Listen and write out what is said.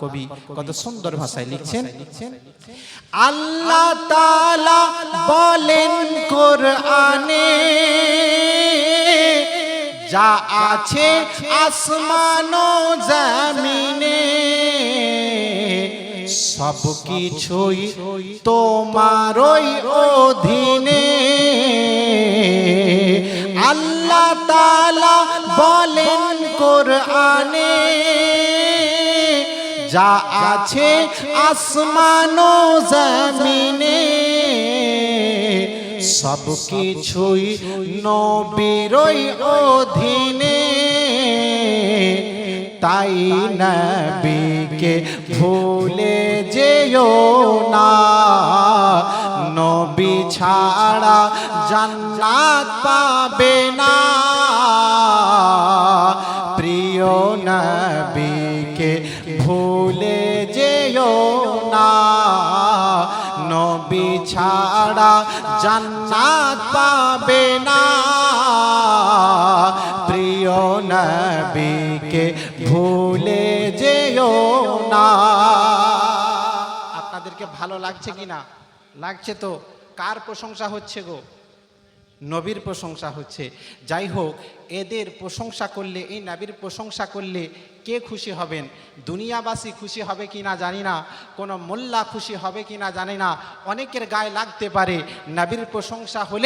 কবি কত সুন্দর ভাষায় লিখছেন। আল্লাহ তাআলা বলেন, কোরআনে যা আছে আসমান জমিনে, সব কিছুই তোমারই অধীনে। আল্লাহ তাআলা বলেন, কোরআনে যা আছে আসমান জমিনে, সব কিছুই নবীরই অধীনে। তাই নবীকে ভুলে যেও না, নবী ছাড়া জান্নাত পাবে না। প্রিয় নবীকে ভুলে যেও না। নবী ছাড়া জান্নাত পাবে না। প্রিয় নবীকে ভুলে যেও না। আপনাদেরকে ভালো লাগছে কি না লাগছে তো। কার প্রশংসা হচ্ছে গো? নবীর প্রশংসা হচ্ছে। যাই হোক এদের প্রশংসা করলে, এই নবীর প্রশংসা করলে কে খুশি হবেন? দুনিয়াবাসী খুশি হবে কি না জানি না, কোনো মোল্লা খুশি হবে কি না জানি না। অনেকের গায়ে লাগতে পারে। নবীর প্রশংসা হলে